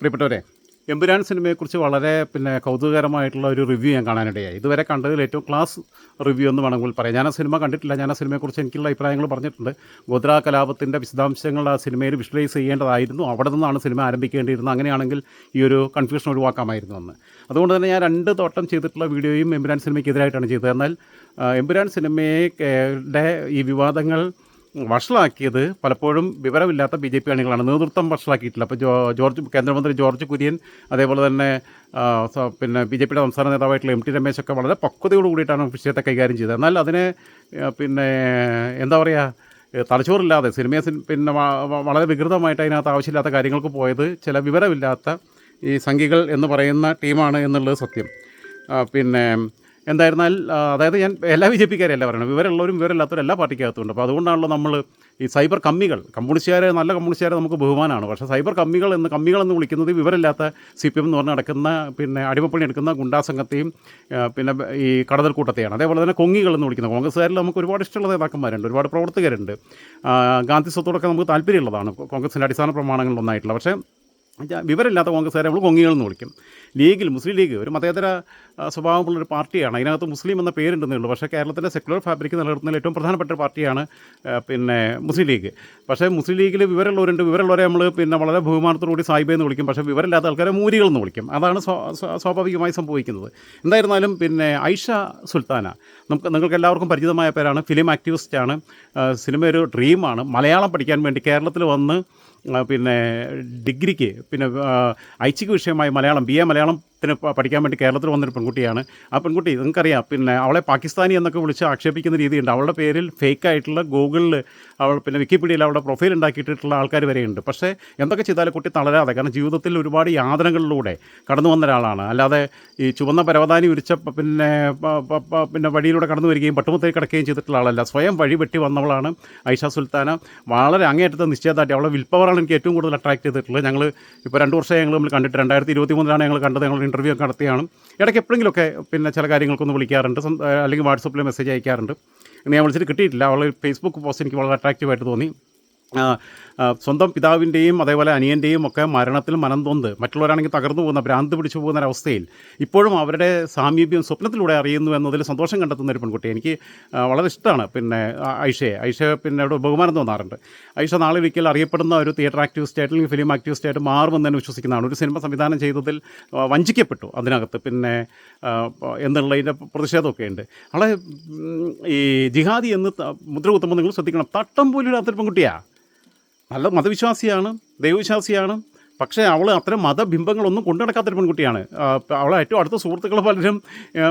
പ്രിയപ്പെട്ടവരെ എമ്പുരാൻ സിനിമയെക്കുറിച്ച് വളരെ പിന്നെ കൗതുകകരമായിട്ടുള്ള ഒരു റിവ്യൂ ഞാൻ കാണാനിടയായി. ഇതുവരെ കണ്ടതിൽ ഏറ്റവും ക്ലാസ് റിവ്യൂ എന്ന് വേണമെങ്കിൽ പറയാം. ഞാൻ ആ സിനിമ കണ്ടിട്ടില്ല. ഞാൻ ആ സിനിമയെക്കുറിച്ച് എനിക്കുള്ള അഭിപ്രായങ്ങൾ പറഞ്ഞിട്ടുണ്ട്. ഗോദ്ര കലാപത്തിന്റെ വിശദാംശങ്ങൾ ആ സിനിമയിൽ വിഷ്വലൈസ് ചെയ്യേണ്ടതായിരുന്നു. അവിടെ നിന്നാണ് സിനിമ ആരംഭിക്കേണ്ടിയിരുന്നത്. അങ്ങനെയാണെങ്കിൽ ഈ ഒരു കൺഫ്യൂഷൻ ഒഴിവാക്കാമായിരുന്നു എന്ന് അതുകൊണ്ട് തന്നെ ഞാൻ രണ്ട് തോട്ടം ചെയ്തിട്ടുള്ള വീഡിയോയും എമ്പുരാൻ സിനിമയ്ക്കെതിരായിട്ടാണ് ചെയ്തത്. എന്നാൽ എമ്പുരാൻ സിനിമയുടെ ഈ വിവാദങ്ങൾ വഷളാക്കിയത് പലപ്പോഴും വിവരമില്ലാത്ത ബി ജെ പി അണികളാണ്. നേതൃത്വം വഷളാക്കിയിട്ടില്ല. അപ്പോൾ ജോർജ് കേന്ദ്രമന്ത്രി ജോർജ് കുര്യൻ അതേപോലെ തന്നെ പിന്നെ ബി ജെ പിയുടെ സംസ്ഥാന നേതാവായിട്ടുള്ള എം ടി രമേശൊക്കെ വളരെ പക്വതയോട് കൂടിയിട്ടാണ് വിഷയത്തെ കൈകാര്യം ചെയ്തത്. എന്നാൽ അതിനെ പിന്നെ എന്താ പറയുക തലച്ചോറില്ലാതെ സിനിമയെ പിന്നെ വളരെ വികൃതമായിട്ട് അതിനകത്ത് ആവശ്യമില്ലാത്ത കാര്യങ്ങൾക്ക് പോയത് ചില വിവരമില്ലാത്ത ഈ സംഘികൾ എന്ന് പറയുന്ന ടീമാണ് എന്നുള്ളത് സത്യം. പിന്നെ എന്തായിരുന്നാൽ അതായത് ഞാൻ എല്ലാ ബി ജെ പിക്കാരെയല്ല പറയണം വിവരമുള്ളവരും വിവരമില്ലാത്തവരും എല്ലാ പാർട്ടിക്കകത്തുണ്ട് അപ്പോൾ അതുകൊണ്ടാണല്ലോ നമ്മൾ ഈ സൈബർ കമ്മികൾ കമ്മ്യൂണിസ്റ്റുകാരെ നല്ല കമ്മ്യൂണിസ്റ്റുകാരെ നമുക്ക് ബഹുമാനമാണ്. പക്ഷേ സൈബർ കമ്മികൾ എന്ന് കമ്മികളെന്ന് വിളിക്കുന്നത് വിവരമില്ലാത്ത സി പി എം എന്ന് പറഞ്ഞ് നടക്കുന്ന പിന്നെ അടിമപ്പണി എടുക്കുന്ന ഗുണ്ടാസംഘത്തെയും പിന്നെ ഈ കടതൽ കൂട്ടത്തെയാണ്. അതേപോലെ തന്നെ കൊങ്ങികൾ എന്ന് വിളിക്കുന്നത് കോൺഗ്രസ്സുകാരിൽ നമുക്ക് ഒരുപാട് ഇഷ്ടമുള്ള നേതാക്കന്മാരുണ്ട് ഒരുപാട് പ്രവർത്തകരുണ്ട്. ഗാന്ധി സ്വത്തോടൊക്കെ നമുക്ക് താല്പര്യമുള്ളതാണ്. കോൺഗ്രസിന്റെ അടിസ്ഥാന പ്രമാണങ്ങളിലൊന്നായിട്ടുള്ള പക്ഷേ വിവരമില്ലാത്ത കോൺഗ്രസ്സുകാരെ നമ്മൾ കൊങ്ങികൾ എന്ന് വിളിക്കും. ലീഗിൽ മുസ്ലിം ലീഗ് ഒരു മതേതര സ്വഭാവമുള്ള സ്വഭാവമുള്ളൊരു പാർട്ടിയാണ്. അതിനകത്ത് മുസ്ലിം എന്ന പേരുണ്ടെന്നേ ഉള്ളൂ. പക്ഷേ കേരളത്തിലെ സെക്കുലർ ഫാബ്രിക് നിലനിർത്തുന്ന ഏറ്റവും പ്രധാനപ്പെട്ട പാർട്ടിയാണ് പിന്നെ മുസ്ലിം ലീഗ്. പക്ഷേ മുസ്ലിം ലീഗിൽ വിവരമുള്ളവരുണ്ട്. വിവരമുള്ളവരെ നമ്മൾ പിന്നെ വളരെ ബഹുമാനത്തോടുകൂടി സായിബ എന്ന് വിളിക്കും. പക്ഷേ വിവരമില്ലാത്ത ആൾക്കാരെ മൂരികൾ എന്ന് വിളിക്കും. അതാണ് സ്വാ- സ്വാ- സ്വാഭാവികമായി സംഭവിക്കുന്നത്. എന്തായിരുന്നാലും പിന്നെ ഐഷ സുൽത്താന നമുക്ക് നിങ്ങൾക്ക് എല്ലാവർക്കും പരിചിതമായ പേരാണ്. ഫിലിം ആക്ടിവിസ്റ്റാണ്. സിനിമ ഒരു ഡ്രീമാണ്. മലയാളം പഠിക്കാൻ വേണ്ടി കേരളത്തിൽ വന്ന് പിന്നെ ഡിഗ്രിക്ക് പിന്നെ ഐച്ഛിക വിഷയമായി മലയാളം ബി എ മലയാളത്തിന് പ- പഠിക്കാൻ വേണ്ടി കേരളത്തിൽ വന്നൊരു പെൺകുട്ടിയാണ്. ആ പെൺകുട്ടി നിങ്ങൾക്കറിയാം പിന്നെ അവളെ പാകിസ്ഥാനി എന്നൊക്കെ വിളിച്ച് ആക്ഷേപിക്കുന്ന രീതിയുണ്ട്. അവളുടെ പേരിൽ ഫേക്ക് ആയിട്ടുള്ള ഗൂഗിളിൽ അവൾ പിന്നെ വിക്കിപീഡിയയിൽ അവളുടെ പ്രൊഫൈൽ ഉണ്ടാക്കിയിട്ടുള്ള ആൾക്കാർ വരെയുണ്ട്. പക്ഷേ എന്തൊക്കെ ചെയ്താലും കുട്ടി തളരാതെ കാരണം ജീവിതത്തിൽ ഒരുപാട് യാതനകളിലൂടെ കടന്നു വന്ന ഒരാളാണ്. അല്ലാതെ ഈ ചുവന്ന പരവതാനി ഉരിച്ച പിന്നെ പിന്നെ വഴിയിലൂടെ കടന്നു വരികയും പട്ടുമുത്തേ കിടക്കുകയും ചെയ്തിട്ടുള്ള ആളല്ല. സ്വയം വഴി വെട്ടി വന്നവളാണ് ഐഷ സുൽത്താന. വളരെ അങ്ങേയറ്റത്തെ നിശ്ചയദാർഢ്യം. അവളെ വിൽപ്പവറാണ് എനിക്ക് ഏറ്റവും കൂടുതൽ അട്രാക്ട് ചെയ്തിട്ടുള്ളത്. ഞങ്ങൾ ഇപ്പോൾ രണ്ട് വർഷമായി ഞങ്ങൾ നമ്മൾ കണ്ടിട്ട് രണ്ടായിരത്തി ഇരുപത്തി മൂന്നിലാണ് ഞങ്ങൾ കണ്ടത്. ഞങ്ങൾ ഇന്റർവ്യൂ ഒക്കെ നടത്തിയാണ്. ഇടയ്ക്ക് എപ്പോഴെങ്കിലുമൊക്കെ പിന്നെ ചില കാര്യങ്ങൾക്കൊന്ന് വിളിക്കാറുണ്ട്. അല്ലെങ്കിൽ വാട്സപ്പിൽ മെസ്സേജ് അയക്കാറുണ്ട്. ഞാൻ വിളിച്ചിട്ട് കിട്ടിയിട്ടില്ല. അവൾ ഫേസ്ബുക്ക് പോസ്റ്റ് എനിക്ക് വളരെ അട്രാക്റ്റീവായിട്ട് തോന്നി. സ്വന്തം പിതാവിന്റെയും അതേപോലെ അനിയന്റെയും ഒക്കെ മരണത്തിൽ മനം തൊന്ത് മറ്റുള്ളവരാണെങ്കിൽ തകർന്നു പോകുന്ന ഭ്രാന്ത് പിടിച്ചു പോകുന്ന ഒരവസ്ഥയിൽ ഇപ്പോഴും അവരുടെ സാമീപ്യം സ്വപ്നത്തിലൂടെ അറിയുന്നു എന്നതിൽ സന്തോഷം കണ്ടെത്തുന്ന ഒരു പെൺകുട്ടി എനിക്ക് വളരെ ഇഷ്ടമാണ്. പിന്നെ ഐഷയെ ഐഷയെ. ഐഷ പിന്നെ അവിടെ ബഹുമാനം തോന്നാറുണ്ട്. ഐഷ നാളെ ഒരിക്കൽ അറിയപ്പെടുന്ന ഒരു തിയേറ്റർ ആക്ടിവിസ്റ്റ് ആയിട്ട് അല്ലെങ്കിൽ ഫിലിം ആക്ടിവിസ്റ്റ് ആയിട്ട് മാറുമെന്ന് തന്നെ വിശ്വസിക്കുന്നതാണ്. ഒരു സിനിമ സംവിധാനം ചെയ്തതിൽ വഞ്ചിക്കപ്പെട്ടു അതിനകത്ത്. പിന്നെ എന്നുള്ളതിന്റെ പ്രതിഷേധമൊക്കെ ഉണ്ട്. അവളെ ഈ ജിഹാദി എന്ന് മുദ്ര കുത്തുമ്പോൾ നിങ്ങൾ ശ്രദ്ധിക്കണം. തട്ടം പോലും ഇല്ലാത്തൊരു പെൺകുട്ടിയാണ് നല്ല മതവിശ്വാസിയാണ് ദൈവവിശ്വാസിയാണ്. പക്ഷേ അവൾ അത്തരം മതബിംബങ്ങളൊന്നും കൊണ്ടു നടക്കാത്തൊരു പെൺകുട്ടിയാണ്. അവൾ ഏറ്റവും അടുത്ത സുഹൃത്തുക്കൾ പലരും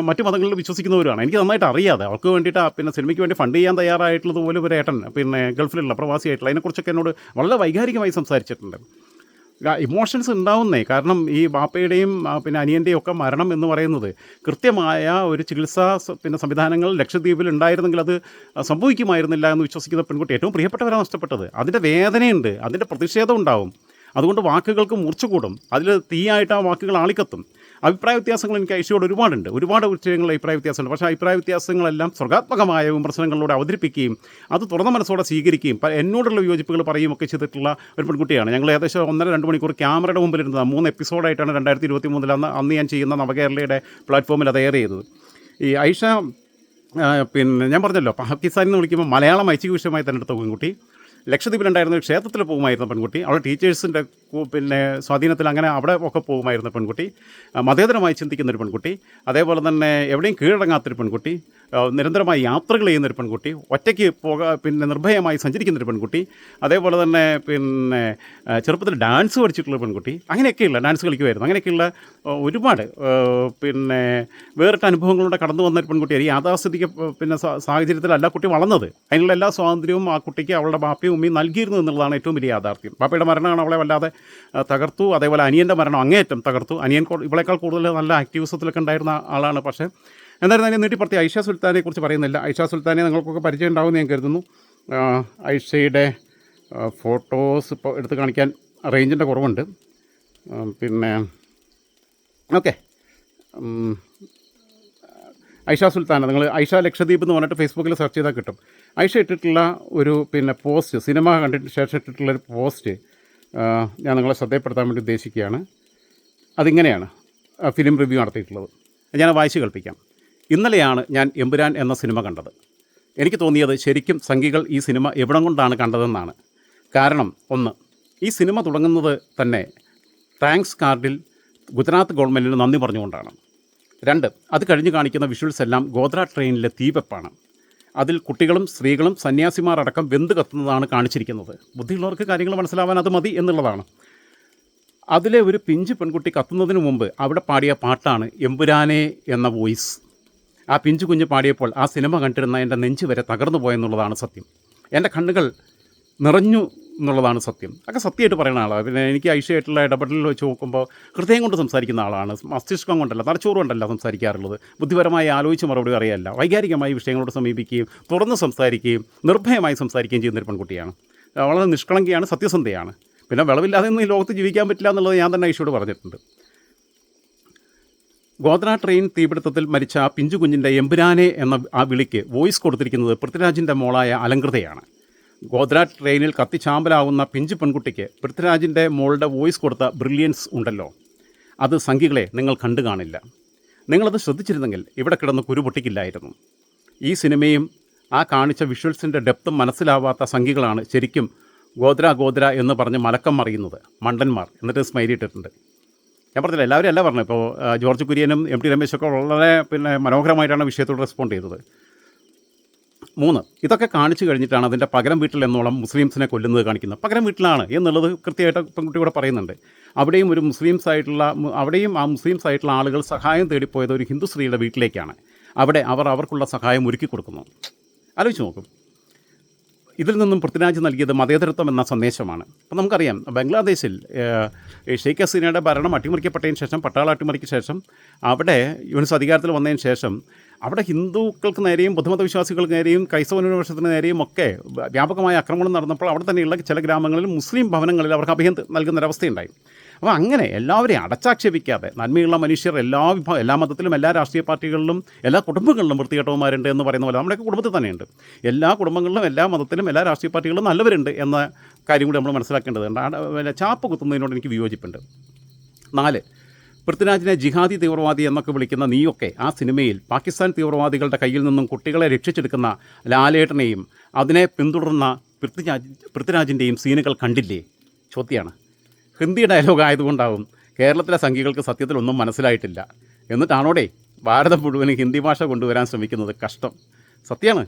മറ്റു മതങ്ങളിൽ വിശ്വസിക്കുന്നവരാണ് എനിക്ക് നന്നായിട്ട് അറിയാതെ അവൾക്ക് വേണ്ടിയിട്ട് പിന്നെ സിനിമയ്ക്ക് വേണ്ടി ഫണ്ട് ചെയ്യാൻ തയ്യാറായിട്ടുള്ളത് പോലും ഒരു ഏട്ടൻ പിന്നെ ഗൾഫിലുള്ള പ്രവാസിയായിട്ടുള്ള അതിനെക്കുറിച്ചൊക്കെ എന്നോട് വളരെ വൈകാരികമായി സംസാരിച്ചിട്ടുണ്ട്. ഇമോഷൻസ് ഉണ്ടാവുന്നേ. കാരണം ഈ ബാപ്പയുടെയും പിന്നെ അനിയന്റെയും ഒക്കെ മരണം എന്ന് പറയുന്നത് കൃത്യമായ ഒരു ചികിത്സാ പിന്നെ സംവിധാനങ്ങൾ ലക്ഷദ്വീപിൽ ഉണ്ടായിരുന്നെങ്കിൽ അത് സംഭവിക്കുമായിരുന്നില്ല എന്ന് വിശ്വസിക്കുന്ന പെൺകുട്ടി ഏറ്റവും പ്രിയപ്പെട്ടവരാണ് നഷ്ടപ്പെട്ടത്. അതിന്റെ വേദനയുണ്ട് അതിന്റെ പ്രതിഷേധം ഉണ്ടാവും. അതുകൊണ്ട് വാക്കുകൾക്ക് മൂർച്ച കൂടും. അതിൽ തീയായിട്ട് ആ വാക്കുകൾ ആളിക്കത്തും. അഭിപ്രായ വ്യത്യാസങ്ങൾ എനിക്ക് ഐഷയോട് ഒരുപാടുണ്ട്. ഒരുപാട് വിഷയങ്ങളിൽ അഭിപ്രായ വ്യത്യാസമുണ്ട്. പക്ഷേ അഭിപ്രായ വ്യത്യാസങ്ങളെല്ലാം സർഗാത്മകമായ വിമർശനങ്ങളിലൂടെ അവതരിപ്പിക്കുകയും അത് തുറന്ന മനസ്സോടെ സ്വീകരിക്കുകയും എന്നോടുള്ള വിയോജിപ്പുകൾ ഒക്കെ ചെയ്തിട്ടുള്ള ഒരു പെൺകുട്ടിയാണ്. ഞങ്ങൾ ഏകദേശം ഒന്നര രണ്ട് മണിക്കൂർ ക്യാമറയുടെ മുമ്പിൽ ഇരുന്നത് മൂന്ന് എപ്പിസോഡായിട്ടാണ് രണ്ടായിരത്തി ഇരുപത്തി മൂന്നിൽ അന്ന് അന്ന് ഞാൻ ചെയ്യുന്ന നവകേരളയുടെ പ്ലാറ്റ്ഫോമിൽ അത് എയർ ചെയ്തത്. ഈ ഐഷ പിന്നെ ഞാൻ പറഞ്ഞല്ലോ പാകിസ്ഥാനിൽ നിന്ന് വിളിക്കുമ്പോൾ മലയാളം ഐച്ഛിക വിഷയമായി തന്നെ എടുത്ത പെൺകുട്ടി. ലക്ഷദ്വീപിലുണ്ടായിരുന്ന ഒരു ക്ഷേത്രത്തിൽ പോകുമായിരുന്ന പെൺകുട്ടി. അവിടെ ടീച്ചേഴ്സിന്റെ പിന്നെ സ്വാധീനത്തിൽ അങ്ങനെ അവിടെ ഒക്കെ പോകുമായിരുന്ന പെൺകുട്ടി. മതേതരമായി ചിന്തിക്കുന്ന ഒരു പെൺകുട്ടി. അതേപോലെ തന്നെ എവിടെയും കീഴടങ്ങാത്തൊരു പെൺകുട്ടി. നിരന്തരമായി യാത്രകൾ ചെയ്യുന്ന ഒരു പെൺകുട്ടി. ഒറ്റയ്ക്ക് പോക പിന്നെ നിർഭയമായി സഞ്ചരിക്കുന്ന ഒരു പെൺകുട്ടി. അതേപോലെ തന്നെ പിന്നെ ചെറുപ്പത്തിൽ ഡാൻസ് പഠിച്ചിട്ടുള്ള പെൺകുട്ടി. അങ്ങനെയൊക്കെയുള്ള ഡാൻസ് കളിക്കുമായിരുന്നു. അങ്ങനെയൊക്കെയുള്ള ഒരുപാട് പിന്നെ വേറിട്ട അനുഭവങ്ങളിലൂടെ കടന്നു വന്ന ഒരു പെൺകുട്ടി യാഥാസ്ഥിതിക്ക് യാഥാസ്ഥിതിക പിന്നെ സാഹചര്യത്തിലല്ല കുട്ടി വളർന്നത്. അതിനുള്ള എല്ലാ സ്വാതന്ത്ര്യവും ആ കുട്ടിക്ക് അവളുടെ ബാപ്പയും ഉമ്മയും നൽകിയിരുന്നു എന്നുള്ളതാണ് ഏറ്റവും വലിയ യാഥാർത്ഥ്യം. പാപ്പയുടെ മരണമാണ് അവളെ വല്ലാതെ തകർത്തു. അതേപോലെ അനിയന്റെ മരണം അങ്ങേയറ്റം തകർത്തു. അനിയൻ ഇവളേക്കാൾ കൂടുതൽ നല്ല ആക്ടിവിസത്തിലൊക്കെ ഉണ്ടായിരുന്ന ആളാണ്. പക്ഷേ എന്തായിരുന്നാലും നീട്ടിപ്പുറത്തി. ഐഷ സുൽത്താനെക്കുറിച്ച് പറയുന്നില്ല. ഐഷ സുൽത്താനെ നിങ്ങൾക്കൊക്കെ പരിചയം ഉണ്ടാവുമെന്ന് ഞാൻ കരുതുന്നു. ഐഷയുടെ ഫോട്ടോസ് ഇപ്പോൾ എടുത്ത് കാണിക്കാൻ റേഞ്ചിന്റെ കുറവുണ്ട്. പിന്നെ ഓക്കെ. ഐഷ സുൽത്താന. നിങ്ങൾ ഐഷ ലക്ഷദ്വീപ് എന്ന് പറഞ്ഞിട്ട് ഫേസ്ബുക്കിൽ സെർച്ച് ചെയ്താൽ കിട്ടും. ഐഷ ഇട്ടിട്ടുള്ള ഒരു പിന്നെ പോസ്റ്റ് സിനിമ കണ്ടിട്ട് ശേഷം ഇട്ടിട്ടുള്ള ഒരു പോസ്റ്റ് ഞാൻ നിങ്ങളെ ശ്രദ്ധയപ്പെടുത്താൻ വേണ്ടി ഉദ്ദേശിക്കുകയാണ്. അതിങ്ങനെയാണ് ഫിലിം റിവ്യൂ നടത്തിയിട്ടുള്ളത്. ഞാൻ വായിച്ച് കേൾപ്പിക്കാം. ഇന്നലെയാണ് ഞാൻ എമ്പുരാൻ എന്ന സിനിമ കണ്ടത്. എനിക്ക് തോന്നിയത് ശരിക്കും സംഘികൾ ഈ സിനിമ എവിടം കൊണ്ടാണ് കണ്ടതെന്നാണ്. കാരണം ഒന്ന് ഈ സിനിമ തുടങ്ങുന്നത് തന്നെ താങ്ക്സ് കാർഡിൽ ഗുജറാത്ത് ഗവൺമെന്റിന് നന്ദി പറഞ്ഞുകൊണ്ടാണ്. രണ്ട് അത് കഴിഞ്ഞ് കാണിക്കുന്ന വിഷ്വൽസ് എല്ലാം ഗോദ്ര ട്രെയിനിലെ തീവെപ്പാണ്. അതിൽ കുട്ടികളും സ്ത്രീകളും സന്യാസിമാർ അടക്കം വെന്ത് കത്തുന്നതാണ് കാണിച്ചിരിക്കുന്നത്. ബുദ്ധിയുള്ളവർക്ക് കാര്യങ്ങൾ മനസ്സിലാവാൻ അത് മതി എന്നുള്ളതാണ്. അതിലെ ഒരു പിഞ്ച് പെൺകുട്ടി കത്തുന്നതിന് മുമ്പ് അവിടെ പാടിയ പാട്ടാണ് എമ്പുരാനെ എന്ന വോയിസ്. ആ പിഞ്ചു കുഞ്ഞ് പാടിയപ്പോൾ ആ സിനിമ കണ്ടിരുന്ന എന്റെ നെഞ്ച് വരെ തകർന്നു പോയെന്നുള്ളതാണ് സത്യം. എന്റെ കണ്ണുകൾ നിറഞ്ഞു എന്നുള്ളതാണ് സത്യം. ഒക്കെ സത്യമായിട്ട് പറയുന്ന ആളാണ് പിന്നെ എനിക്ക് ഐഷ്യമായിട്ടുള്ള ഇടപെടലിൽ വെച്ച് നോക്കുമ്പോൾ ഹൃദയം കൊണ്ട് സംസാരിക്കുന്ന ആളാണ്. മസ്തിഷ്കം കൊണ്ടല്ല തലച്ചോറ് കൊണ്ടല്ല സംസാരിക്കാറുള്ളത്. ബുദ്ധിപരമായി ആലോചിച്ച് മറുപടി അറിയല്ല വൈകാരികമായി വിഷയങ്ങളോട് സമീപിക്കുകയും തുറന്ന് സംസാരിക്കുകയും നിർഭയമായി സംസാരിക്കുകയും ചെയ്യുന്ന ഒരു പെൺകുട്ടിയാണ്. വളരെ നിഷ്കളങ്കിയാണ് സത്യസന്ധയാണ്. പിന്നെ വിളവില്ലാതെ ഈ ലോകത്ത് ജീവിക്കാൻ പറ്റില്ല എന്നുള്ളത് ഞാൻ തന്നെ ഐഷയോട് പറഞ്ഞിട്ടുണ്ട്. ഗോദ്ര ട്രെയിൻ തീപിടുത്തത്തിൽ മരിച്ച പിഞ്ചു കുഞ്ഞിന്റെ എമ്പുരാനെ എന്ന ആ വിളിക്ക് വോയിസ് കൊടുത്തിരിക്കുന്നത് പൃഥ്വിരാജിന്റെ മോളായ അലങ്കൃതയാണ് ഗോദ്ര ട്രെയിനിൽ കത്തിച്ചാമ്പലാവുന്ന പിഞ്ചു പെൺകുട്ടിക്ക് പൃഥ്വിരാജിന്റെ മോളുടെ വോയിസ് കൊടുത്ത ബ്രില്യൻസ് ഉണ്ടല്ലോ. അത് സംഖികളെ നിങ്ങൾ കണ്ടു കാണില്ല. നിങ്ങളത് ശ്രദ്ധിച്ചിരുന്നെങ്കിൽ ഇവിടെ കിടന്ന് കുരുപൊട്ടിക്കില്ലായിരുന്നു ഈ സിനിമയും ആ കാണിച്ച വിഷ്വൽസിന്റെ ഡെപ്തും മനസ്സിലാവാത്ത സംഖികളാണ് ശരിക്കും ഗോദ്ര ഗോദ്ര എന്ന് പറഞ്ഞ് മലക്കം മറിയുന്നത് മണ്ടന്മാർ എന്നിട്ട് സ്മൈലി ഇട്ടിട്ടുണ്ട്. ഞാൻ പറഞ്ഞില്ല എല്ലാവരും അല്ല പറഞ്ഞു ഇപ്പോൾ ജോർജ് കുര്യനും എം ടി രമേശൊക്കെ വളരെ പിന്നെ മനോഹരമായിട്ടാണ് വിഷയത്തോട് റെസ്പോണ്ട് ചെയ്തത്. മൂന്ന്. ഇതൊക്കെ കാണിച്ചു കഴിഞ്ഞിട്ടാണ് അതിന്റെ പകരം വീട്ടിൽ എന്നോളം മുസ്ലിംസിനെ കൊല്ലുന്നത് കാണിക്കുന്നത്. പകരം വീട്ടിലാണ് എന്നുള്ളത് കൃത്യമായിട്ട് പെൺകുട്ടി കൂടെ പറയുന്നുണ്ട്. അവിടെയും ഒരു മുസ്ലിംസ് ആയിട്ടുള്ള അവിടെയും ആ മുസ്ലിംസ് ആയിട്ടുള്ള ആളുകൾ സഹായം തേടിപ്പോയത് ഒരു ഹിന്ദു സ്ത്രീയുടെ വീട്ടിലേക്കാണ്. അവിടെ അവർ അവർക്കുള്ള സഹായം ഒരുക്കി കൊടുക്കുന്നു. ആലോചിച്ച് നോക്കും. ഇതിൽ നിന്നും പൃഥ്വിരാജ് നൽകിയത് മതേതരത്വം എന്ന സന്ദേശമാണ്. അപ്പം നമുക്കറിയാം ബംഗ്ലാദേശിൽ ഷെയ്ഖ് ഹസീനയുടെ ഭരണം അട്ടിമറിക്കപ്പെട്ടതിന് ശേഷം പട്ടാള അട്ടിമറിക്ക് ശേഷം അവിടെ യൂണിസ് അധികാരത്തിൽ വന്നതിന് ശേഷം അവിടെ ഹിന്ദുക്കൾക്ക് നേരെയും ബുദ്ധമത വിശ്വാസികൾക്ക് നേരെയും ക്രൈസ്തവ ന്യൂനപക്ഷത്തിന് നേരെയും ഒക്കെ വ്യ- വ്യാപകമായ ആക്രമണം നടന്നപ്പോൾ അവിടെ തന്നെയുള്ള ചില ഗ്രാമങ്ങളിൽ മുസ്ലിം ഭവനങ്ങളിൽ അവർക്ക് അഭയം നൽകുന്നൊരവസ്ഥയുണ്ടായി അപ്പോൾ അങ്ങനെ എല്ലാവരെയും അടച്ചാക്ഷേപിക്കാതെ നന്മയുള്ള മനുഷ്യർ എല്ലാ വിഭാഗം എല്ലാ മതത്തിലും എല്ലാ രാഷ്ട്രീയ പാർട്ടികളിലും എല്ലാ കുടുംബങ്ങളിലും വൃത്തികെട്ടവന്മാരുണ്ട് എന്ന് പറയുന്ന പോലെ നമ്മുടെയൊക്കെ കുടുംബത്തിൽ തന്നെയുണ്ട്. എല്ലാ കുടുംബങ്ങളിലും എല്ലാ മതത്തിലും എല്ലാ രാഷ്ട്രീയ പാർട്ടികളിലും നല്ലവരുണ്ട് എന്ന കാര്യം കൂടി നമ്മൾ മനസ്സിലാക്കേണ്ടതുണ്ട്. ചാപ്പ് കുത്തുന്നതിനോട് എനിക്ക് വിയോജിപ്പുണ്ട്. നാല് പൃഥ്വിരാജിനെ ജിഹാദി തീവ്രവാദി എന്നൊക്കെ വിളിക്കുന്ന നീയൊക്കെ ആ സിനിമയിൽ പാകിസ്ഥാൻ തീവ്രവാദികളുടെ കയ്യിൽ നിന്നും കുട്ടികളെ രക്ഷിച്ചെടുക്കുന്ന ലാലേട്ടനെയും അതിനെ പിന്തുടർന്ന പൃഥ്വിരാജ് പൃഥ്വിരാജിന്റെയും സീനുകൾ കണ്ടില്ലേ? ചോദ്യമാണ് ഹിന്ദി ഡയലോഗ് ആയതുകൊണ്ടാവും കേരളത്തിലെ സംഖ്യകൾക്ക് സത്യത്തിൽ ഒന്നും മനസ്സിലായിട്ടില്ല. എന്നിട്ടാണോടെ ഭാരതം മുഴുവനും ഹിന്ദി ഭാഷ കൊണ്ടുവരാൻ ശ്രമിക്കുന്നത് കഷ്ടം. സത്യമാണ്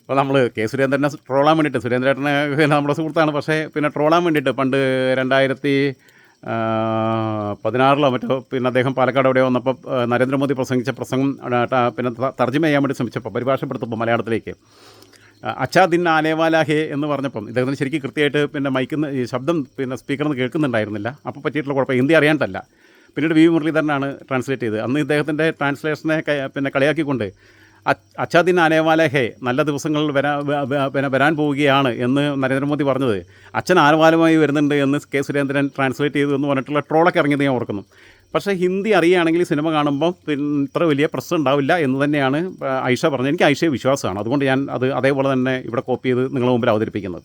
അപ്പോൾ നമ്മൾ കെ സുരേന്ദ്രനെ ട്രോളാൻ വേണ്ടിയിട്ട് സുരേന്ദ്രേട്ടനെ നമ്മുടെ സുഹൃത്താണ്. പക്ഷേ പിന്നെ ട്രോളാൻ വേണ്ടിയിട്ട് പണ്ട് രണ്ടായിരത്തി പതിനാറിലോ മറ്റോ പിന്നെ അദ്ദേഹം പാലക്കാട് അവിടെ വന്നപ്പോൾ നരേന്ദ്രമോദി പ്രസംഗിച്ച പ്രസംഗം പിന്നെ തർജമ ചെയ്യാൻ വേണ്ടി ശ്രമിച്ചപ്പോൾ പരിഭാഷപ്പെടുത്തപ്പോൾ മലയാളത്തിലേക്ക്. അച്ഛാ ദിൻ ആലേവാലാഹേ എന്ന് പറഞ്ഞപ്പം ഇദ്ദേഹത്തിന് ശരിക്കും കൃത്യമായിട്ട് പിന്നെ മൈക്കുന്ന ശബ്ദം പിന്നെ സ്പീക്കറിൽ കേൾക്കുന്നുണ്ടായിരുന്നില്ല. അപ്പോൾ പറ്റിയിട്ടുള്ള കുഴപ്പം ഹിന്ദി അറിയാണ്ടല്ല പിന്നീട് വി മുരളീധരനാണ് ട്രാൻസ്ലേറ്റ് ചെയ്തത്. അന്ന് ഇദ്ദേഹത്തിന്റെ ട്രാൻസ്ലേഷനെ പിന്നെ കളിയാക്കിക്കൊണ്ട് അ- അച്ഛാ ദിൻ ആലേവാല ഹേ നല്ല ദിവസങ്ങൾ വരാ പിന്നെ വരാൻ പോവുകയാണ് എന്ന് നരേന്ദ്രമോദി പറഞ്ഞത്. അച്ഛൻ ആനവാലമായി വരുന്നുണ്ട് എന്ന് കെ സുരേന്ദ്രൻ ട്രാൻസ്ലേറ്റ് ചെയ്തു എന്ന് പറഞ്ഞിട്ടുള്ള ട്രോളൊക്കെ ഇറങ്ങിയത് ഞാൻ ഓർക്കുന്നു. പക്ഷേ ഹിന്ദി അറിയുകയാണെങ്കിൽ സിനിമ കാണുമ്പോൾ പിന്നെ ഇത്ര വലിയ പ്രശ്നം ഉണ്ടാവില്ല എന്ന് തന്നെയാണ് ഐഷ പറഞ്ഞത്. എനിക്ക് ഐഷയെ വിശ്വാസമാണ്. അതുകൊണ്ട് ഞാൻ അത് അതേപോലെ തന്നെ ഇവിടെ കോപ്പി ചെയ്ത് നിങ്ങളുടെ മുമ്പിൽ അവതരിപ്പിക്കുന്നത്.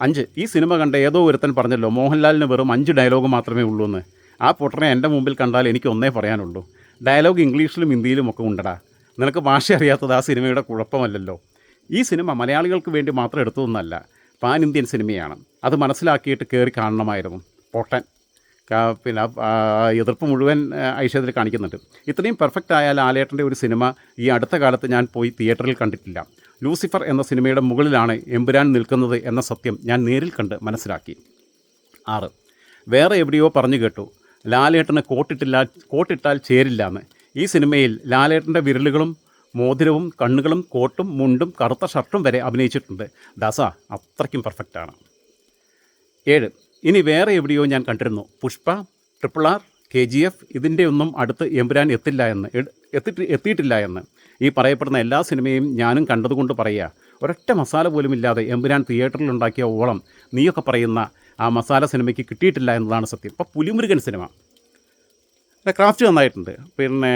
അഞ്ച് ഈ സിനിമ കണ്ട ഏതോ ഒരുത്തൻ പറഞ്ഞല്ലോ മോഹൻലാലിന് വെറും അഞ്ച് ഡയലോഗ് മാത്രമേ ഉള്ളൂ എന്ന് ആ പൊട്ടനെ എന്റെ മുമ്പിൽ കണ്ടാൽ എനിക്ക് ഒന്നേ പറയാനുള്ളൂ. ഡയലോഗ് ഇംഗ്ലീഷിലും ഹിന്ദിയിലും ഒക്കെ ഉണ്ടടാ. നിനക്ക് ഭാഷ അറിയാത്തത് ആ സിനിമയുടെ കുഴപ്പമല്ലല്ലോ. ഈ സിനിമ മലയാളികൾക്ക് വേണ്ടി മാത്രം എടുത്തതൊന്നല്ല പാൻ ഇന്ത്യൻ സിനിമയാണ്. അത് മനസ്സിലാക്കിയിട്ട് കയറി കാണണമായിരുന്നു പൊട്ടൻ. പിന്നെ എതിർപ്പ് മുഴുവൻ ഐശ്വര്യത്തിൽ കാണിക്കുന്നുണ്ട്. ഇത്രയും പെർഫെക്റ്റ് ആയ ലാലേട്ടന്റെ ഒരു സിനിമ ഈ അടുത്ത കാലത്ത് ഞാൻ പോയി തിയേറ്ററിൽ കണ്ടിട്ടില്ല. ലൂസിഫർ എന്ന സിനിമയുടെ മുകളിലാണ് എമ്പുരാൻ നിൽക്കുന്നത് എന്ന സത്യം ഞാൻ നേരിൽ കണ്ട് മനസ്സിലാക്കി. ആറ്. വേറെ എവിടെയോ പറഞ്ഞു കേട്ടു ലാലേട്ടന് കോട്ടിട്ടില്ല കോട്ടിട്ടാൽ ചേരില്ല എന്ന് ഈ സിനിമയിൽ ലാലേട്ടന്റെ വിരലുകളും മോതിരവും കണ്ണുകളും കോട്ടും മുണ്ടും കറുത്ത ഷർട്ടും വരെ അഭിനയിച്ചിട്ടുണ്ട്. ദാസ അത്രയ്ക്കും പെർഫെക്റ്റാണ് ഏഴ് ഇനി വേറെ എവിടെയോ ഞാൻ കണ്ടിരുന്നു. Pushpa triple R K G F ഇതിന്റെ ഒന്നും അടുത്ത് എമ്പുരാൻ എത്തില്ല എന്ന് എത്തിട്ട് എത്തിയിട്ടില്ല എന്ന്. ഈ പറയപ്പെടുന്ന എല്ലാ സിനിമയും ഞാനും കണ്ടതുകൊണ്ട് പറയുക ഒരൊറ്റ മസാല പോലും ഇല്ലാതെ എമ്പുരാൻ തിയേറ്ററിൽ ഉണ്ടാക്കിയ ഓളം നീയൊക്കെ പറയുന്ന ആ മസാല സിനിമയ്ക്ക് കിട്ടിയിട്ടില്ല എന്നതാണ് സത്യം. ഇപ്പോൾ പുലിമുരുകൻ സിനിമ. ക്രാഫ്റ്റ് നന്നായിട്ടുണ്ട്. പിന്നെ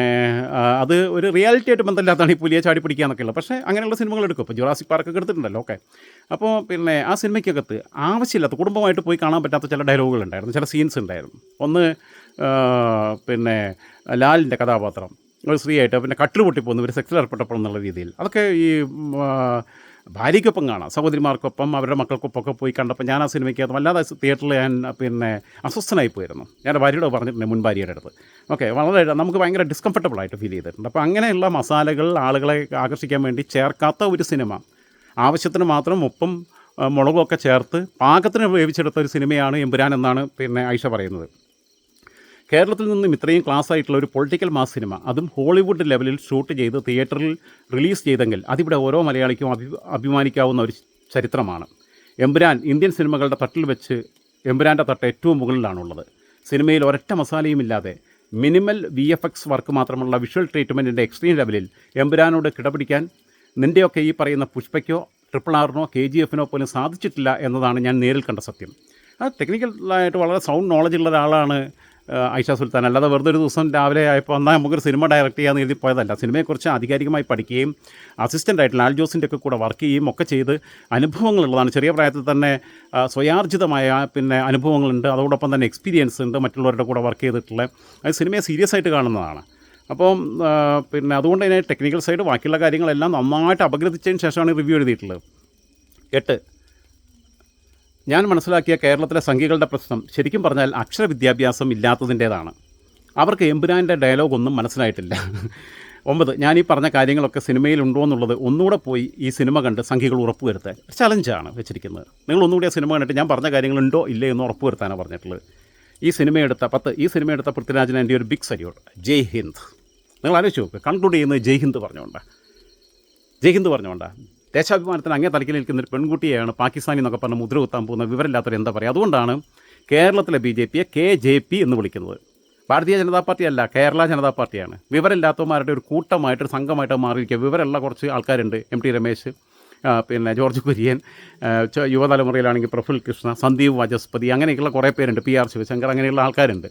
അത് ഒരു റിയാലിറ്റി ആയിട്ട് ബന്ധമില്ലാത്തതാണ് ഈ പുലിയെ ചാടി പിടിക്കുക എന്നൊക്കെയുള്ളത്. പക്ഷേ അങ്ങനെയുള്ള സിനിമകൾ എടുക്കും. ഇപ്പോൾ ജുറാസിക് പാർക്കൊക്കെ എടുത്തിട്ടുണ്ടല്ലോ ഓക്കെ. അപ്പോൾ പിന്നെ ആ സിനിമയ്ക്കകത്ത് ആവശ്യമില്ലാത്ത കുടുംബമായിട്ട് പോയി കാണാൻ പറ്റാത്ത ചില ഡയലോഗുകൾ ഉണ്ടായിരുന്നു ചില സീൻസ് ഉണ്ടായിരുന്നു. ഒന്ന് പിന്നെ ലാലിന്റെ കഥാപാത്രം. ഒരു സ്ത്രീയായിട്ട് പിന്നെ കട്ടിൽ പൊട്ടിപ്പോകുന്നു ഒരു സെക്സിൽ ഏർപ്പെട്ടപ്പോൾ എന്നുള്ള രീതിയിൽ. അതൊക്കെ ഈ ഭാര്യയ്ക്കൊപ്പം കാണാം. സഹോദരിമാർക്കൊപ്പം അവരുടെ മക്കൾക്കൊപ്പം ഒക്കെ പോയി കണ്ടപ്പോൾ ഞാൻ ആ സിനിമയ്ക്ക് അത് വല്ലാതെ തിയേറ്ററിൽ ഞാൻ പിന്നെ അസ്വസ്ഥനായി പോയിരുന്നു. ഞാൻ ഭാര്യയോട് പറഞ്ഞിട്ടുണ്ട് മുൻ ഭാര്യയുടെ അടുത്ത്. ഓക്കെ വളരെ നമുക്ക് ഭയങ്കര ഡിസ്കംഫർട്ടബിൾ ആയിട്ട് ഫീൽ ചെയ്തിട്ടുണ്ട്. അപ്പോൾ അങ്ങനെയുള്ള മസാലകൾ ആളുകളെ ആകർഷിക്കാൻ വേണ്ടി ചേർക്കാത്ത ഒരു സിനിമ. ആവശ്യത്തിന് മാത്രം ഉപ്പും മുളകുമൊക്കെ ചേർത്ത് പാകത്തിന് വേവിച്ചെടുത്ത ഒരു സിനിമയാണ് എമ്പുരാൻ എന്നാണ് പിന്നെ ഐഷ പറയുന്നത്. കേരളത്തിൽ നിന്നും ഇത്രയും ക്ലാസ് ആയിട്ടുള്ള ഒരു പൊളിറ്റിക്കൽ മാസ് സിനിമ അതും ഹോളിവുഡ് ലെവലിൽ ഷൂട്ട് ചെയ്ത് തിയേറ്ററിൽ റിലീസ് ചെയ്തെങ്കിൽ അതിവിടെ ഓരോ മലയാളിക്കും അഭി അഭിമാനിക്കാവുന്ന ഒരു ചരിത്രമാണ്. എമ്പുരാൻ ഇന്ത്യൻ സിനിമകളുടെ തട്ടിൽ വെച്ച് എമ്പുരാന്റെ തട്ട് ഏറ്റവും മുകളിലാണുള്ളത്. സിനിമയിൽ ഒരൊറ്റ മസാലയും ഇല്ലാതെ minimal V F X work മാത്രമുള്ള വിഷ്വൽ ട്രീറ്റ്മെന്റിന്റെ എക്സ്ട്രീം ലെവലിൽ എമ്പുരാനോട് കിടപിടിക്കാൻ നിന്റെയൊക്കെ ഈ പറയുന്ന പുഷ്പയ്ക്കോ ട്രിപ്പിൾ ആറിനോ കെ ജി എഫിനോ പോലും സാധിച്ചിട്ടില്ല എന്നതാണ് ഞാൻ നേരിൽ കണ്ട സത്യം. ആ ടെക്നിക്കലായിട്ട് വളരെ സൗണ്ട് നോളജ് ഉള്ള ഒരാളാണ് ഐഷ സുൽത്താൻ. അല്ലാതെ വെറുതെ ഒരു ദിവസം രാവിലെ ആയപ്പോൾ എന്നാൽ നമുക്കൊരു സിനിമ ഡയറക്റ്റ് ചെയ്യാമെന്ന് എഴുതി പോയതല്ല. സിനിമയെക്കുറിച്ച് ആധികാരികമായി പഠിക്കുകയും അസിസ്റ്റന്റ് ആയിട്ട് ലാൽ ജോസിന്റെ ഒക്കെ കൂടെ വർക്ക് ചെയ്യുകയും ഒക്കെ ചെയ്ത് അനുഭവങ്ങളുള്ളതാണ് ചെറിയ പ്രായത്തിൽ തന്നെ സ്വയാർജിതമായ പിന്നെ അനുഭവങ്ങളുണ്ട്. അതോടൊപ്പം തന്നെ എക്സ്പീരിയൻസ് ഉണ്ട് മറ്റുള്ളവരുടെ കൂടെ വർക്ക് ചെയ്തിട്ടുള്ള. അത് സിനിമയെ സീരിയസ് ആയിട്ട് കാണുന്നതാണ്. അപ്പം പിന്നെ അതുകൊണ്ട് തന്നെ ടെക്നിക്കൽ സൈഡ് ബാക്കിയുള്ള കാര്യങ്ങളെല്ലാം നന്നായിട്ട് അപഗ്രഥിച്ചതിന് ശേഷമാണ് റിവ്യൂ എഴുതിയിട്ടുള്ളത്. എട്ട്. ഞാൻ മനസ്സിലാക്കിയ കേരളത്തിലെ സംഖ്യകളുടെ പ്രശ്നം ശരിക്കും പറഞ്ഞാൽ അക്ഷര വിദ്യാഭ്യാസം ഇല്ലാത്തതിന്റേതാണ്. അവർക്ക് എമ്പുരാന്റെ ഡയലോഗ് ഒന്നും മനസ്സിലായിട്ടില്ല. ഒമ്പത് ഞാൻ ഈ പറഞ്ഞ കാര്യങ്ങളൊക്കെ സിനിമയിലുണ്ടോ എന്നുള്ളത് ഒന്നുകൂടെ പോയി ഈ സിനിമ കണ്ട് സംഖ്യകൾ ഉറപ്പുവരുത്താൻ ചലഞ്ചാണ് വെച്ചിരിക്കുന്നത്. നിങ്ങൾ ഒന്നുകൂടി ആ സിനിമ കണ്ടിട്ട് ഞാൻ പറഞ്ഞ കാര്യങ്ങളുണ്ടോ ഇല്ലേ എന്ന് ഉറപ്പുവരുത്താനാണ് പറഞ്ഞിട്ടുള്ളത്. ഈ സിനിമയെടുത്ത പത്ത് ഈ സിനിമയെടുത്ത പൃഥ്വിരാജിന് എന്റെ ഒരു ബിഗ് സല്യൂട്ട് ജയ് ഹിന്ദ്. നിങ്ങൾ ആലോചിച്ച് നോക്ക് കൺക്ലൂഡ് ചെയ്യുന്നത് ജയ് ഹിന്ദ് പറഞ്ഞുകൊണ്ടാണ് ജയ് ഹിന്ദ് പറഞ്ഞുകൊണ്ടാണ് ദേശാഭിമാനത്തിന് അങ്ങേ തലക്കിൽ നിൽക്കുന്ന ഒരു പെൺകുട്ടിയെയാണ് പാകിസ്ഥാനി എന്നൊക്കെ പറഞ്ഞ് മുദ്ര കുത്താൻ പോകുന്ന വിവരമില്ലാത്തവർ എന്താ പറയുക? അതുകൊണ്ടാണ് കേരളത്തിലെ ബി ജെ പിയെ കെ ജെ പി എന്ന് വിളിക്കുന്നത്. ഭാരതീയ ജനതാ പാർട്ടി അല്ല കേരള ജനതാ പാർട്ടിയാണ്. വിവരമില്ലാത്തവന്മാരുടെ ഒരു കൂട്ടമായിട്ട് ഒരു സംഘമായിട്ട് മാറിയിരിക്കുക. വിവരമുള്ള കുറച്ച് ആൾക്കാരുണ്ട്. എം ടി രമേശ് പിന്നെ ജോർജ് കുര്യൻ യുവതലമുറയിലാണെങ്കിൽ പ്രഫുൽ കൃഷ്ണ സന്ദീപ് വാചസ്പതി അങ്ങനെയൊക്കെയുള്ള കുറേ പേരുണ്ട്. പി ആർ ശിവശങ്കർ അങ്ങനെയുള്ള ആൾക്കാരുണ്ട്.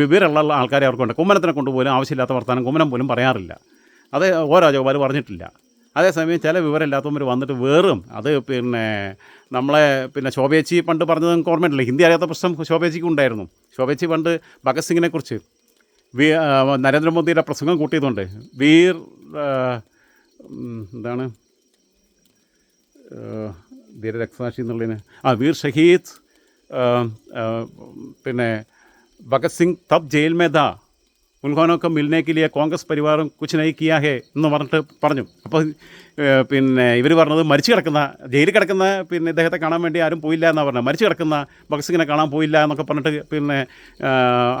വിവരമുള്ള ആൾക്കാരെ അവർക്കുണ്ട്. കുമ്മനത്തിനെ കൊണ്ടുപോലും ആവശ്യമില്ലാത്ത വർത്തമാനം കുമ്മനം പോലും പറയാറില്ല. അത് ഓ രാജഗോപാൽ പറഞ്ഞിട്ടില്ല. അതേസമയം ചില വിവരമില്ലാത്തവർ വന്നിട്ട് വേറും. അത് പിന്നെ നമ്മളെ പിന്നെ ശോഭേച്ചി പണ്ട് പറഞ്ഞത് നമുക്ക് ഓർമ്മയിട്ടില്ല? ഹിന്ദി അറിയാത്ത പ്രശ്നം ശോഭേച്ചിക്ക് ഉണ്ടായിരുന്നു. ശോഭേച്ചി പണ്ട് ഭഗത് സിംഗിനെ കുറിച്ച് വി നരേന്ദ്രമോദിയുടെ പ്രസംഗം കൂട്ടിയതുകൊണ്ട് വീർ എന്താണ്? ധീരരക്തസാക്ഷി എന്നുള്ളതിന്. ആ വീർ ഷഹീദ് പിന്നെ ഭഗത് സിംഗ് തബ് ജയിൽ മേ ദാ ഉൻഹോനൊക്കെ മിൽനെ കെ ലിയെ കോൺഗ്രസ് പരിവാറും കുച്ച് നയി കിയാ ഹേ എന്ന് പറഞ്ഞിട്ട് പറഞ്ഞു. അപ്പോൾ പിന്നെ ഇവർ പറഞ്ഞത് മരിച്ചു കിടക്കുന്ന ജയിലിൽ കിടക്കുന്ന പിന്നെ ഇദ്ദേഹത്തെ കാണാൻ വേണ്ടി ആരും പോയില്ല എന്നാണ് പറഞ്ഞത്. മരിച്ചു കിടക്കുന്ന ഭഗത് സിംഗിനെ കാണാൻ പോയില്ല എന്നൊക്കെ പറഞ്ഞിട്ട് പിന്നെ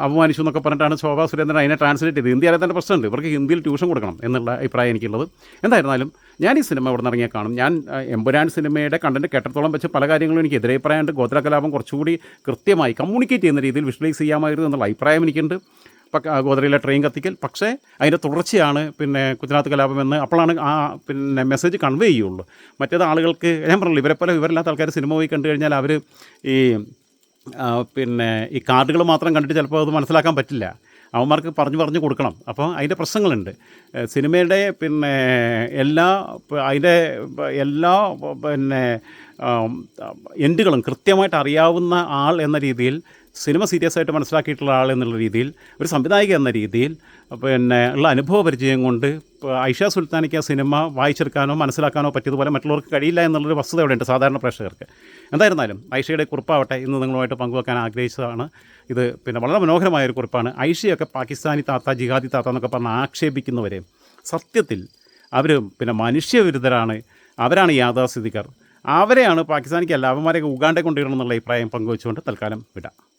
അപമാനിച്ചു എന്നൊക്കെ പറഞ്ഞിട്ടാണ് ശോഭാ സുരേന്ദ്രൻ അതിനെ ട്രാൻസ്ലേറ്റ് ചെയ്ത് ഹിന്ദി അറിയാത്തതിന്റെ പ്രശ്നമുണ്ട്. ഇവർക്ക് ഹിന്ദിയിൽ ട്യൂഷൻ കൊടുക്കണം എന്നുള്ള അഭിപ്രായം എനിക്കുള്ളത്. എന്തായിരുന്നാലും ഞാൻ ഈ സിനിമ ഇവിടെ ഇറങ്ങിയാൽ കാണും. ഞാൻ എമ്പുരാൻ സിനിമയുടെ കണ്ടന്റ് കേട്ടത്തോളം വെച്ച് പല കാര്യങ്ങളും എനിക്ക് എതിരെ ഗോത്രകലാപം ഗോത്ര കലാപം കുറച്ചുകൂടി കൃത്യമായി കമ്മ്യൂണിക്കേറ്റ് ചെയ്യുന്ന രീതിയിൽ വിഷ്വലൈസ് ചെയ്യാമായിരുന്നു എന്നുള്ള അഭിപ്രായം എനിക്കുണ്ട്. ഗോദരയിലെ ട്രെയിൻ കത്തിക്കൽ. പക്ഷേ അതിന്റെ തുടർച്ചയാണ് പിന്നെ കുജറാത്ത് കലാപമെന്ന് അപ്പോഴാണ് ആ പിന്നെ മെസ്സേജ് കൺവേ ചെയ്യുള്ളൂ. മറ്റേത് ആളുകൾക്ക് ഞാൻ പറഞ്ഞില്ല ഇവരെ പോലെ വിവരമില്ലാത്ത ആൾക്കാർ സിനിമ പോയി കണ്ടു കഴിഞ്ഞാൽ അവർ ഈ പിന്നെ ഈ കാർഡുകൾ മാത്രം കണ്ടിട്ട് ചിലപ്പോൾ അത് മനസ്സിലാക്കാൻ പറ്റില്ല. അവന്മാർക്ക് പറഞ്ഞു പറഞ്ഞു കൊടുക്കണം. അപ്പോൾ അതിന്റെ പ്രശ്നങ്ങളുണ്ട്. സിനിമയുടെ പിന്നെ എല്ലാ അതിന്റെ എല്ലാ പിന്നെ എൻഡുകളും കൃത്യമായിട്ട് അറിയാവുന്ന ആൾ എന്ന രീതിയിൽ സിനിമ സീരിയസ് ആയിട്ട് മനസ്സിലാക്കിയിട്ടുള്ള ആൾ എന്നുള്ള രീതിയിൽ ഒരു സംവിധായിക എന്ന രീതിയിൽ പിന്നെ ഉള്ള അനുഭവ പരിചയം കൊണ്ട് ഐഷ സുൽത്താനയ്ക്ക് ആ സിനിമ വായിച്ചെടുക്കാനോ മനസ്സിലാക്കാനോ പറ്റിയതുപോലെ മറ്റുള്ളവർക്ക് കഴിയില്ല എന്നുള്ളൊരു വസ്തുത ഇവിടെയുണ്ട് സാധാരണ പ്രേക്ഷകർക്ക്. എന്തായിരുന്നാലും ഐഷയുടെ കുറിപ്പാവട്ടെ ഇന്ന് നിങ്ങളുമായിട്ട് പങ്കുവെക്കാൻ ആഗ്രഹിച്ചതാണ്. ഇത് പിന്നെ വളരെ മനോഹരമായ ഒരു കുറിപ്പാണ്. ഐഷയൊക്കെ പാകിസ്ഥാനി താത്ത ജിഹാദി താത്ത എന്നൊക്കെ പറഞ്ഞ് ആക്ഷേപിക്കുന്നവരെ സത്യത്തിൽ അവർ പിന്നെ മനുഷ്യവിരുദ്ധരാണ്. അവരാണ് യാഥാസ്ഥിതികർ. അവരെയാണ് പാകിസ്ഥാനിക്ക് അല്ല ഉഗാണ്ടെ കൊണ്ടുവരണം എന്നുള്ള അഭിപ്രായം പങ്കുവച്ചുകൊണ്ട് തൽക്കാലം വിടാം.